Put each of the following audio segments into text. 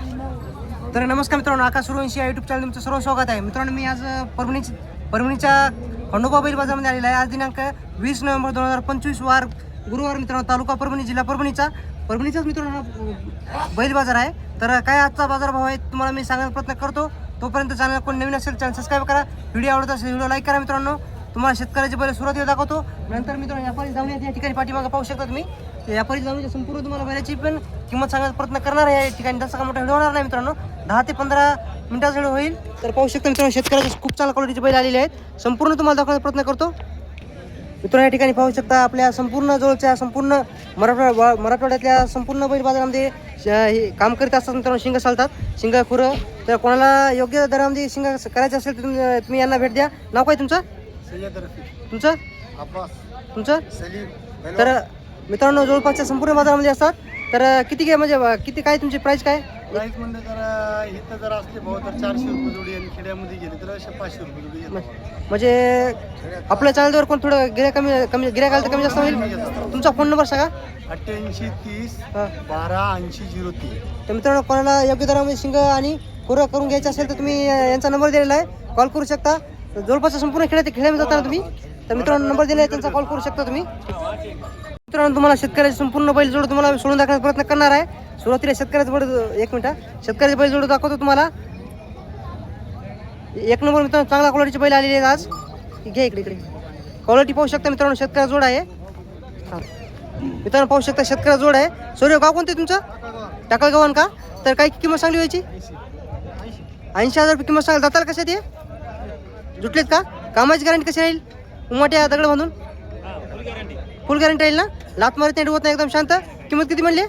तर नमस्कार मित्रांनो आकाश सुरवंशी या युट्यूब चॅनल तुमचं सर्व स्वागत आहे. मित्रांनो मी आज परभणी परभणीच्या खंडोबा बैल बाजारमध्ये आलेला आहे. आज दिनांक वीस नोव्हेंबर दोन हजार पंचवीस वार गुरुवार मित्रांनो तालुका परभणी जिल्हा परभणीचा. परभणीचाच मित्रांनो हा बैल बाजार आहे. तर काय आजचा बाजारभाव आहे तुम्हाला मी सांगायचा प्रयत्न करतो. तोपर्यंत चॅनल कोण नवीन असेल चॅनल सबस्क्राईब करा. व्हिडिओ आवडत असेल व्हिडिओ लाईक करा मित्रांनो. तुम्हाला शेतकऱ्याचे बैल सुरुवातीला दाखवतो. नंतर मित्रांनो व्यापारी जाऊन या ठिकाणी पाठीमागं पाहू शकता तुम्ही. व्यापारी जाऊन संपूर्ण तुम्हाला बैलाची पण किंमत सांगण्याचा प्रयत्न करणार आहे. या ठिकाणी तसा का मोठा व्हिडिओ होणार नाही मित्रांनो दहा ते पंधरा मिनिटाचा व्हिडिओ होईल. तर पाहू शकता मित्रांनो शेतकऱ्याचे खूप चांगल्या क्वालिटीचे बैल आलेले आहेत. संपूर्ण तुम्हाला दाखवण्याचा प्रयत्न करतो. मित्रांनो या ठिकाणी पाहू शकता आपल्या संपूर्ण जवळच्या संपूर्ण मराठवाड्या मराठवाड्यातल्या संपूर्ण बैल बाजारामध्ये हे काम करीत असतात मित्रांनो शिंग चालतात. शिंग खुरं. तर कोणाला योग्य दरामध्ये शिंग करायचं असेल तर तुम्ही तुम्ही यांना भेट द्या. नाव काय तुमचं? तुमचं? तुमचं? तर मित्रांनो जवळपासच्या संपूर्ण बाजारामध्ये असतात. तर किती काय म्हणजे किती काय तुमची प्राईस काय? प्राईस म्हणलं तर इथं जर असले भाऊ तर चारशे रुपये जोडी आणि खेड्यामध्ये गेले तर अशे पाचशे रुपये जोडी. म्हणजे आपल्या चॅनलवर कोण थोडं गिऱ्या कमी कमी गिऱ्या घालतं कमी जास्त होईल? तुमचा फोन नंबर सांगा. अठ्ठ्याऐंशी तीस हां. बारा ऐंशी झिरो तीन. तर मित्रांनो कोणाला योग्य दरामध्ये शिंग आणि खुरं करून घ्यायचं असेल तर तुम्ही अं, यांचा नंबर दिलेला आहे. कॉल करू शकता. तर जवळपास संपूर्ण खेड्यात खेड्यामध्ये जाताना तुम्ही. तर मित्रांनो नंबर दिला आहे त्यांचा कॉल करू शकता तुम्ही. मित्रांनो तुम्हाला शेतकऱ्याची संपूर्ण बैल जोड तुम्हाला सोडून दाखवण्याचा प्रयत्न करणार आहे. सुरुवातीला शेतकऱ्याचं बैल एक मिनिट शेतकऱ्याचे बैल जोड दाखवतो तुम्हाला. एक नंबर मित्रांनो चांगला क्वालिटीचे बैल आलेले आहेत आज. घ्या इकडे इकडे. क्वालिटी पाहू शकता मित्रांनो शेतकऱ्या जोड आहे. हां. मित्रांनो पाहू शकता शेतकऱ्या जोड आहे. सूर्य गाव कोणते तुमचं? टाकळगावन का? तर काय किंमत सांगली व्हायची ऐंशी हजार रुपये किंमत सांगाल. जाताल कशा ते जुटलेत का? कामाची गॅरंटी कशी राहील? उमाट्या दगड बांधून? फुल गॅरंटी राहील ना? लात मारत नाही होत नाही एकदम शांत. किंमत किती म्हणली?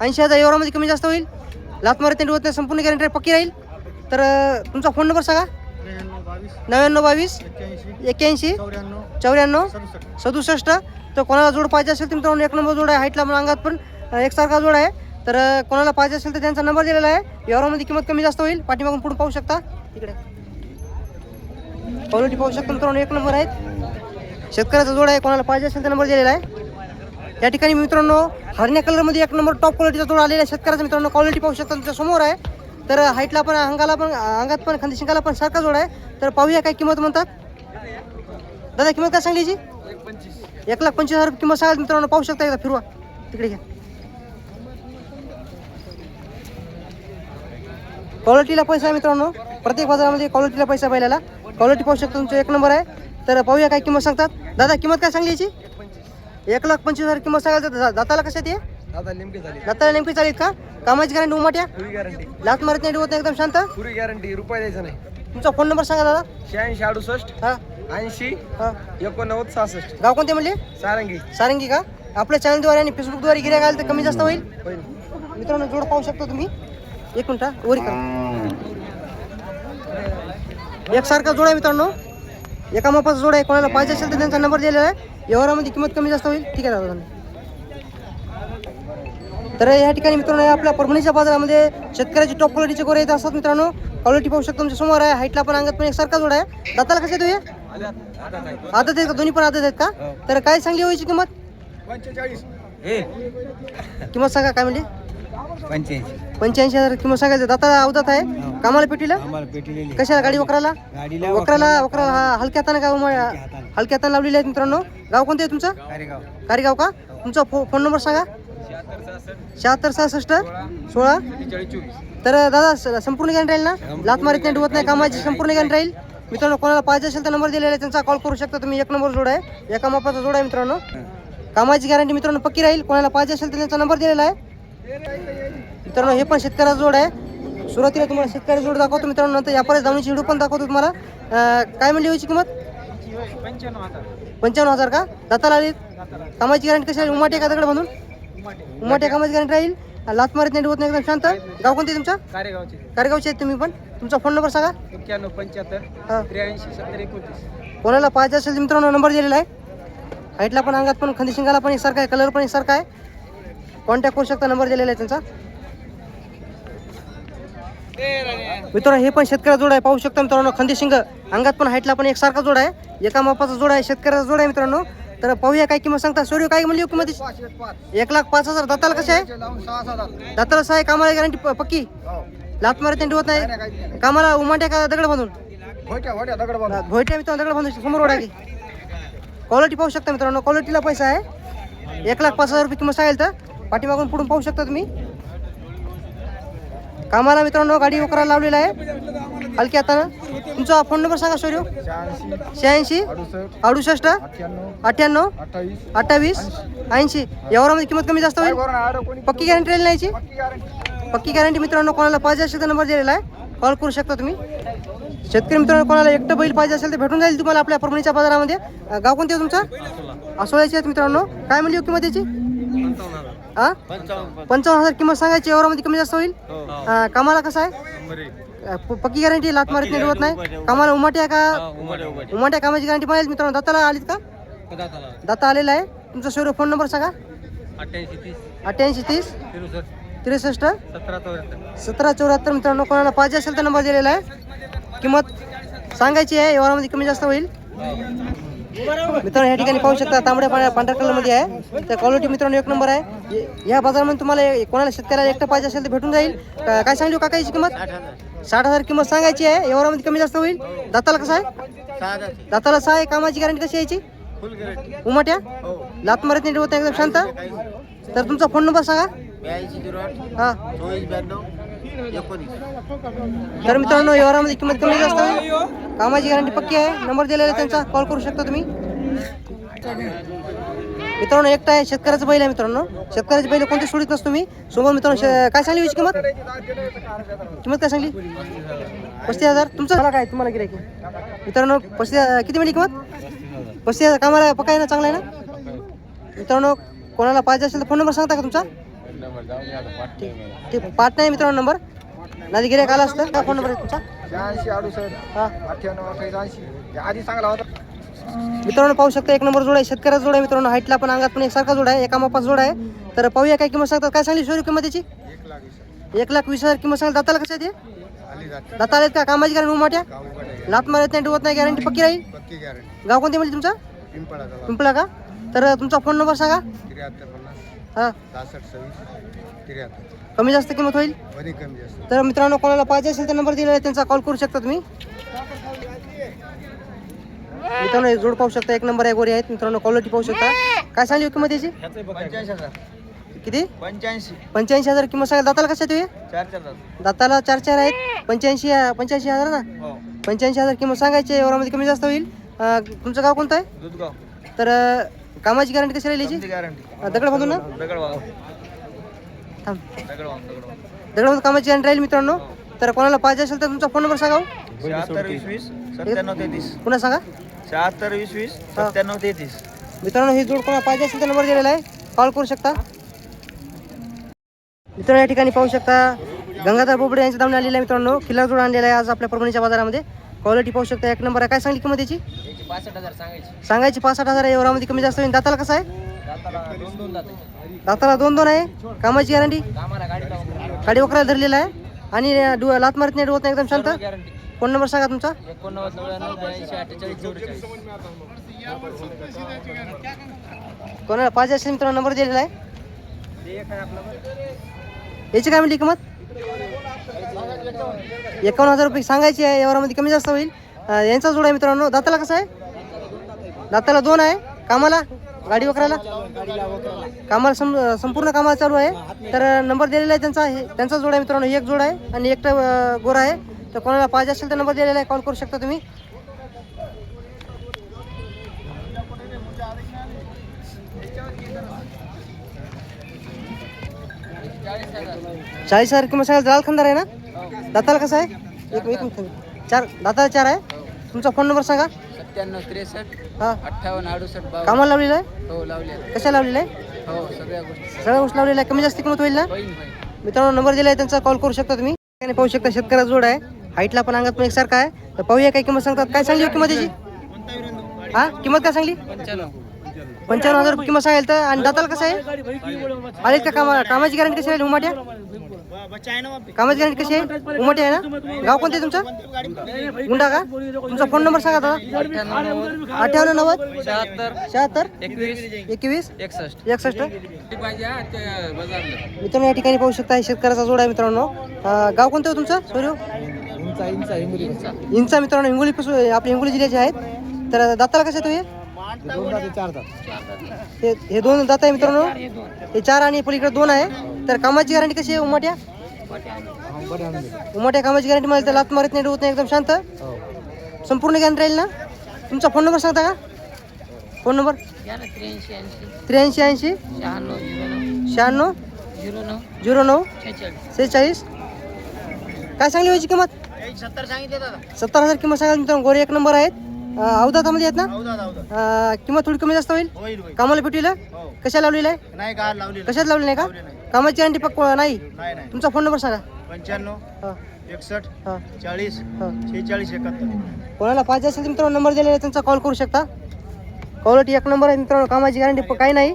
ऐंशी हजार. एवढामध्ये कमी जास्त होईल. लात मारत नाही होत नाही संपूर्ण गॅरंटी पक्की राहील. तर तुमचा फोन नंबर सांगा. नव्याण्णव बावीस एक्क्याऐंशी चौऱ्याण्णव सदुसष्ट. तर कोणाला जोड पाहिजे असेल तर मित्रांनो एक नंबर जोड आहे हाईटला मला अंगात पण एकसारखा जोड आहे. तर कोणाला पाहिजे असेल तर त्यांचा नंबर दिलेला आहे. व्यवहारामध्ये किंमत कमी जास्त होईल. पाठीमागून पुढे पाहू शकता. इकडे. क्वालिटी पाहू शकता मित्रांनो एक नंबर आहेत. शेतकऱ्याचा जोड आहे कोणाला पाहिजे असेल तर नंबर दिलेला आहे. या ठिकाणी मित्रांनो हरण्या कलरमध्ये एक नंबर टॉप क्वालिटीचा जोड आलेला आहे. शेतकऱ्याचा मित्रांनो क्वालिटी पाहू शकता तुमच्यासमोर आहे. तर हाईटला पण अंगाला पण अंगात पण खांदी शिंगाला पण सारखा जोड आहे. तर पाहूया काय किंमत म्हणतात. दादा किंमत काय सांगली एक लाख पंचवीस हजार किंमत सांगाल मित्रांनो पाहू शकता एकदा फिरवा. तिकडे घ्या. क्वालिटीला पैसा आहे मित्रांनो. प्रत्येक बाजारामध्ये क्वालिटीला पैसा पहिल्याला क्वालिटी पाहू शकता तुमचं एक नंबर आहे. तर पाहूया काय किंमत सांगतात. दादा किंमत काय सांगली याची? एक लाख पंचवीस हजार किंमत तर दा- दाताला कशात झाले दाताला नेमकी चालेल. का? कामाची गॅरंटी उमाट्या पुरी गॅरंटी लात मारत नाही होत एकदम शांत? पुरी गॅरंटी रुपये द्यायचा नाही. तुमचा फोन नंबर सांगा दादा. शहाऐंशी अडुसष्ट हां. ऐंशी हां. एकोणनव्वद सहासष्ट. गाव कोणते म्हणले? सारंगी. सारंगी का? आपल्या चॅनलद्वारे आणि फेसबुकद्वारे गिऱ्या घाल तर कमी जास्त होईल? मित्रांनो जोड पाहू शकता तुम्ही. एक मिनिट वरी करा एकसारखा जोड आहे मित्रांनो. एका मापाचा जोड आहे. कोणाला पाहिजे असेल तर त्यांचा नंबर दिलेला आहे. व्यवहारामध्ये किंमत कमी जास्त होईल. ठीक आहे दादा. तर या ठिकाणी मित्रांनो आपल्या परभणीच्या बाजारामध्ये शेतकऱ्याची टॉप क्वालिटीचे गोरे येत असतात मित्रांनो. क्वालिटी पाहू शकता तुमच्यासमोर आहे. हाईटला पण अंगात पण एकसारखा जोड आहे. दाताला कसे तुम्ही आदत आहेत. का? दोन्ही पण आदत आहेत का? तर काय सांगली व्हायची किंमत? पंचेचाळीस. किंमत सांगा काय म्हणजे पंच्याऐंशी. पंच्याऐंशी हजार किंमत सांगायचं. दाताला अवदात आहे. कामाला पेटीला? आम्हाला पेटलेली कशाला? गाडी वकराला? गाडीला वकराला. वकरा हा हलक्या हाताने गाव हलक्या हाताने. लावलेले आहेत मित्रांनो. गाव कोणतं आहे तुमचं? कारेगाव. कारीगाव का? तुमचा फो फोन नंबर सांगा. शहात्तर सहासष्ट सोळा. तर दादा स- संपूर्ण गॅरंटी राहील ना? लात मारीत नाही डुबत नाही कामाची संपूर्ण गॅरंटी राहील. मित्रांनो कोणाला पाहिजे असेल तर नंबर दिलेला आहे. त्यांचा कॉल करू शकता तुम्ही. एक नंबर जोड आहे. एका मापाचा जोड आहे मित्रांनो. कामाची गॅरंटी मित्रांनो पक्की राहील. कोणाला पाहिजे असेल तर त्यांचा नंबर दिलेला आहे. मित्रांनो हे पण शेतकऱ्याचा जोड आहे. सुरुवातीला तुम्हाला शेतकऱ्याचा जोड दाखवतो मित्रांनो नंतर यापर्यंत जाऊनची व्हिडिओ पण दाखवतो तुम्हाला. काय म्हणली व्हायची किंमत? पंच्याण्णव हजार. का? दाताला आली. कामाची गॅरंटी कशी राहील? उमाटे का दगड म्हणून उमाटे. कामाची गॅरंटी राहील. लात मारत नाही होत नाही एकदम शांत. गाव कोणते तुमचं? कारेगावचे. कारगावचे आहेत तुम्ही पण. तुमचा फोन नंबर सांगा. एक्क्याण्णव पंच्याहत्तर त्र्याऐंशी सत्तर एकोणतीस. कोणाला पाहिजे असेल तर मित्रांनो नंबर दिलेला आहे. हाईटला पण अंगात पण खंदी शिंगाला पण एकसारखा आहे कलर पण एकसारखा आहे. कॉन्टॅक्ट करू शकता नंबर दिलेला आहे त्यांचा. मित्रांनो हे पण शेतकऱ्या जोड आहे. पाहू शकता मित्रांनो खंदी शिंग अंगात पण हाईटला पण एकसारखा जोड आहे. एका मापाचा जोड आहे शेतकऱ्याचा जोड आहे मित्रांनो. तर पाहूया काय किंमत सांगता. सूर्य काय म्हणली हो किंमत? एक लाख पाच हजार. दाताला कसे आहे? दाताला सहा आहे. कामाला गॅरंटी पक्की? लात मारत नाही होत नाही. कामाला उमाट्या का दगड बांधून? भोयट्या मित्रांनो दगड बांधून. समोर ओढा की. क्वालिटी पाहू शकता मित्रांनो. क्वालिटीला पैसा आहे. एक लाख पाच हजार रुपये किंमत सांगेल तर. पाठीमागून पुढून पाहू शकता तुम्ही. कामाला मित्रांनो गाडी वकरा लावलेला आहे. हलकी आता तुमचा फोन नंबर सांगा शौर्य. शहाऐंशी अडुसष्ट अठ्ठ्याण्णव अठ्ठावीस ऐंशी. यावरामध्ये किंमत कमी जास्त होईल. पक्की गॅरंटी राहील नाही पक्की गॅरंटी मित्रांनो कोणाला पाहिजे असेल तर नंबर दिलेला आहे. कॉल करू शकता तुम्ही? शेतकरी मित्रांनो कोणाला एकटं बैल पाहिजे असेल तर भेटून जाईल तुम्हाला आपल्या परभणीच्या बाजारामध्ये. गाव कोणते तुमचं? आसोळ्याचे आहेत मित्रांनो. काय म्हणली हो किंमत याची हा पंचावन्न हजार किंमत सांगायची एवढ्यामध्ये कमी जास्त होईल? अं, कामाला कसं आहे? पक्की गॅरंटी लात मारत नाही होत नाही. कामाला उमाटी आहे का? उमाट्या कामाची गॅरंटी पाहिजे मित्रांनो. दाताला आलीत का? दाता आलेला आहे. तुमचा शोरूम फोन नंबर सांगा. अठ्ठ्याऐंशी तीस. अठ्ठ्याऐंशी तीस. तिरुसष्ट? सतरा चौऱ्याहत्तर. सतरा चौऱ्याहत्तर मित्रांनो कोणाला पाहिजे असेल तर नंबर दिलेला आहे. किंमत सांगायची आहे व्यवहारामध्ये कमी जास्त होईल. मित्रांनो या ठिकाणी पाहू शकता तांबड्या पाण्या पांढऱ्या कलरमध्ये आहे. तर क्वालिटी मित्रांनो एक नंबर आहे. या बाजारामध्ये तुम्हाला कोणाला शेतकऱ्याला एकटं पाहिजे असेल तर भेटून जाईल. काय सांगली हो काका याची किंमत? साठ हजार. किंमत सांगायची आहे. व्यवहारामध्ये कमी जास्त होईल. दाताला कसं आहे? दाताला सहा आहे. कामाची गॅरंटी कशी यायची फुल गॅरंटी उमाट्या? लात मारत नाही होत नाही, एकदम शांत? तर तुमचा फोन नंबर सांगा. ब्याऐंशी झिरो आठ हां. चोवीस ब्याण्णव एकोणीस. तर मित्रांनो व्यवहारामध्ये किंमत कमी जास्त होईल कामाची गॅरंटी पक्की आहे. नंबर दिलेला आहे त्यांचा. कॉल करू शकता तुम्ही. मित्रांनो एकटा आहे शेतकऱ्याचं बैल आहे मित्रांनो. शेतकऱ्याचे बैल कोणते सोडित नसतो मी. समोर मित्रांनो शे- काय सांगली याची किंमत? किंमत काय सांगली? पस्तीस हजार. तुमचं? मला काय तुम्हाला गिरायक मित्रांनो पस्तीस किती मिळली किंमत? पस्तीस हजार. कामाला पक्का आहे ना? चांगला आहे ना? मित्रांनो कोणाला पाहिजे असेल तर फोन नंबर सांगता का तुमचा? ठीक पाठ नाही मित्रांनो नंबर. नादी गिरायक आला असतं. काय फोन नंबर आहे तुमचा? शहाऐंशी अडुसष्ट. हा. अठ्ठ्याण्णव अठ्ठावीस ऐंशी आधी चांगला होता. मित्रांनो पाहू शकता एक नंबर जोड आहे. शेतकऱ्याचा जोड आहे मित्रांनो. हाईटला पण अंगात पण एकसारखा जोड आहे. एका मापाचा जोड आहे. तर पाहूया काय किंमत सांगतात. काय सांगली शोरू किंमत त्याची एक लाख वीस एक हजार किंमत सांगाल दाताला कसं ते दाता आलेत का? कामाची उमाट्या गावकडे लात मारत नाही डुवत नाही गॅरंटी पक्की राहील? गाव कोणते म्हणजे तुमचा? पिंपळा का? तर तुमचा फोन नंबर सांगा. हां? सहासष्ट सव्वीस त्र्याहत्तर. कमी जास्त किंमत होईल? वरी कमी जास्त. तर मित्रांनो कोणाला पाहिजे असेल तर नंबर दिलेला आहे त्यांचा कॉल करू शकता तुम्ही. मित्रांनो जोड पाहू शकता एक नंबर आहे गोरी आहेत. मित्रांनो क्वालिटी पाहू शकता. काय सांगली हो किंमत याची? पंच्याऐंशी हजार. किती? पंच्याऐंशी. पंच्याऐंशी हजार किंमत सांगा दाताला कसं आहे तुम्ही? चार चार हजार. दाताला चार चार आहेत. पंच्याऐंशी पंच्याऐंशी हजार ना? हो. पंच्याऐंशी हजार किंमत सांगायची एवढ्यामध्ये कमी जास्त होईल. तुमचं गाव कोणतं आहे? दुधगाव. तर कामाची गॅरंटी कशी राहील याची? गॅरंटी अं, दगड बांधून ना? दगड वाव थांब. दगड वाव दगड वाव दगड बांधून कामाची गॅरंटी राहील मित्रांनो. तर कोणाला पाहिजे असेल तर तुमचा फोन नंबर सांगा हो. शहात्तर वीस वीस सत्त्याण्णव तेहतीस. पुन्हा सांगा. शहात्तर वीस वीस हा. सत्त्याण्णव तेहतीस. मित्रांनो ही जोड कोणाला पाहिजे असेल तर नंबर दिलेला आहे. कॉल करू शकता. मित्रांनो या ठिकाणी पाहू शकता. गंगाधर बोबडे यांच्या दावणे आलेला आहे मित्रांनो. किल्ला जोड आणलेला आहे आज आपल्या परभणीच्या बाजारामध्ये. क्वालिटी पाहू शकता एक नंबर आहे. काय सांगली किंमत याची? पासष्ट हजार सांगायची. सांगायची पाच साठ हजार आहे एवढ्यामध्ये कमी जास्त होईल. दाताला कसं आहे? दाताला दोन दोन जाते. दाताला दोन दोन आहे? कामाची गॅरंटी गाडी वकराला धरलेला आहे. आणि डु- लात मारत नाही डुवत नाही एकदम शांत? फोन नंबर सांगा तुमचा? एकोणनव्वद नव्याण्णव ब्याऐंशी अठ्ठेचाळीस चौवेचाळीस. कोणाला पाहिजे असेल मित्रांनो नंबर दिलेला आहे. याची काय म्हणली किंमत? एकावन्न हजार रुपये सांगायची आहे व्यवहारामध्ये कमी जास्त होईल. यांचा जोड आहे मित्रांनो. दाताला कसं आहे? दाताला दोन आहे. कामाला? गाडी वकरायला कामाला सं संपूर्ण कामाला चालू आहे. तर नंबर दिलेला आहे त्यांचा. हे त्यांचा जोड आहे मित्रांनो. एक जोड आहे आणि एकटा गोरा आहे. तर कोणाला पाहिजे असेल तर नंबर दिलेला आहे. कॉल करू शकता तुम्ही. चाळीस हजार किंमत सांगाल लाल खंदार आहे ना? दाताला कसं आहे? एक एक. चार दाताला चार आहे? तुमचा फोन नंबर सांगा. सत्त्याण्णव त्रेसष्ट हा. अठ्ठावन्न अडुसष्ट कामाला लावलेला आहे? हो लावले आहेत. कशा लावलेला आहे? हो सगळ्या गोष्टी. सगळ्या गोष्टी लावलेल्या आहे कमी जास्त किंमत होईल ना? मित्रांनो नंबर दिला आहे त्यांचा कॉल करू शकता तुम्ही. आणि पाहू शकता शेतकऱ्याचा जोड आहे. हाईटला पण अंगात पण एकसारखा आहे. तर पाहूया काय किंमत सांगतात. काय सांगली हो किंमत याची हा? किंमत काय सांगली? पंच्याण्णव. पंचावन्न हजार रुपये किंमत सांगेल तर आणि दाताला कसं आहे? आलेत का कामा कामाची गॅरंटी कशी आहे? उमाट्या? कामाची गॅरंटी कशी आहे? उमाटी आहे ना? गाव कोणते तुमचं? गुंडा का? तुमचा फोन नंबर सांगा दादा. अठ्ठावन्न नव्वद? शहात्तर. एकवीस. एकसष्ट. एकसष्ट? मित्रांनो या ठिकाणी पाहू शकता शेतकऱ्याचा जोड आहे मित्रांनो. गाव कोणतं तुमचं सोयरू इंचा मित्रांनो हिंगोली पासून आपले हिंगोली जिल्ह्याचे आहेत. तर दाताला कसं आहे तो हे दोन चार हे हे दोन दात आहे मित्रांनो? हे चार आणि पलीकडे दोन आहे. तर कामाची गॅरंटी कशी आहे उमाट्या? उमाट्या कामाची गॅरंटी मला तर लात मारत नाही डोत नाही एकदम शांत. संपूर्ण गॅरंटी राहील ना? तुमचा फोन नंबर सांगता का? फोन नंबर त्र्याऐंशी ऐंशी. शहाण्णव झिरो नऊ. शहाण्णव. झिरो नऊ. झिरो नऊ. छेचाळीस सेहेचाळीस काय सांगली व्हायची किंमत? सत्तर सांगितले दादा. सत्तर हजार किंमत सांगाल मित्रांनो. गोरे एक नंबर आहेत. अं, अवधातामध्ये आहेत ना? अवधा अवधा अं, किंमत थोडी कमी जास्त होईल? होईल होईल. कामाला भेटीला हो. कशा लावलेलं आहे? नाही का लावलेलं. कशात लावली नाही का? कामाची गॅरंटी पक्क नाही? नाही नाही. तुमचा फोन नंबर सांगा. पंच्याण्णव हां. एकसष्ट हां. चाळीस हां. शेहेचाळीस एकाहत्तर. कोणाला पाहिजे असेल तर मित्रांनो नंबर दिलेला आहे त्यांचा कॉल करू शकता. क्वालिटी एक नंबर आहे मित्रांनो कामाची गॅरंटी काही नाही.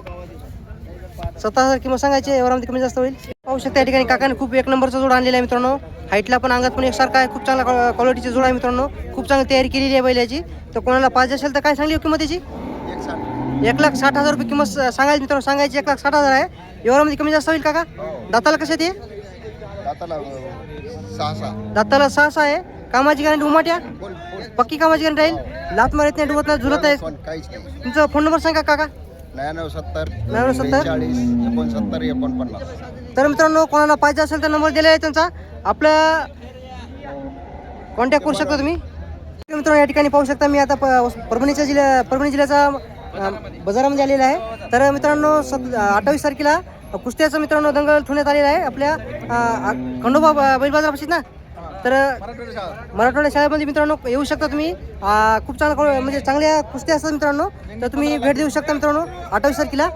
हजार किंमत सांगायची यावरमध्ये कमी जास्त होईल. पाहू शकता या ठिकाणी काकाने खूप एक नंबरचा जोड आणलेला आहे मित्रांनो. हाईटला पण अंगात पण एकसारखा आहे. खूप चांगला क्वालिटीचा जोड आहे मित्रांनो. खूप चांगली तयारी केलेली आहे बैलाची. तर कोणाला पाहिजे असेल तर काय सांगली हो किंमत त्याची एक लाख साठ हजार रुपये किंमत सांगायची मित्रांनो. सांगायची एक लाख साठ हजार आहे. यावरमध्ये कमी जास्त होईल काका? दाताला कसं ते? दाताला सहा सहा. आहे. कामाची गॅरंटी उमाट्या? पक्की कामाची गॅरंटी राहील? लात मारत नाही डुबत नाही झुलत आहे काहीच नाही. तुमचा फोन नंबर सांगा काका. नव्याण्णव सत्तर नव्याण्णव सत्तर? चाळीस एकोणसत्तर एकोणपन्नास. तर मित्रांनो कोणाला पाहिजे असेल तर नंबर दिलेला आहे त्यांचा. आपलं कॉन्टॅक्ट करू शकता तुम्ही. मित्रांनो या ठिकाणी पाहू शकता मी आता प- परभणीच्या जिल्ह्या परभणी जिल्ह्याचा अं, बाजारामध्ये आलेला आहे. तर मित्रांनो सत अठ्ठावीस तारखेला कुस्त्याचं मित्रांनो दंगल ठेवण्यात आलेला आहे. आपल्या अं, खंडोबा ब- बैल बाजारापाशीच ना? तर मराठवाडा शाळेमध्ये मित्रांनो येऊ शकता तुम्ही. खूप चांगला म्हणजे चांगल्या कुस्त्या असतात मित्रांनो. तर तुम्ही भेट देऊ शकता मित्रांनो अठ्ठावीस तारखेला.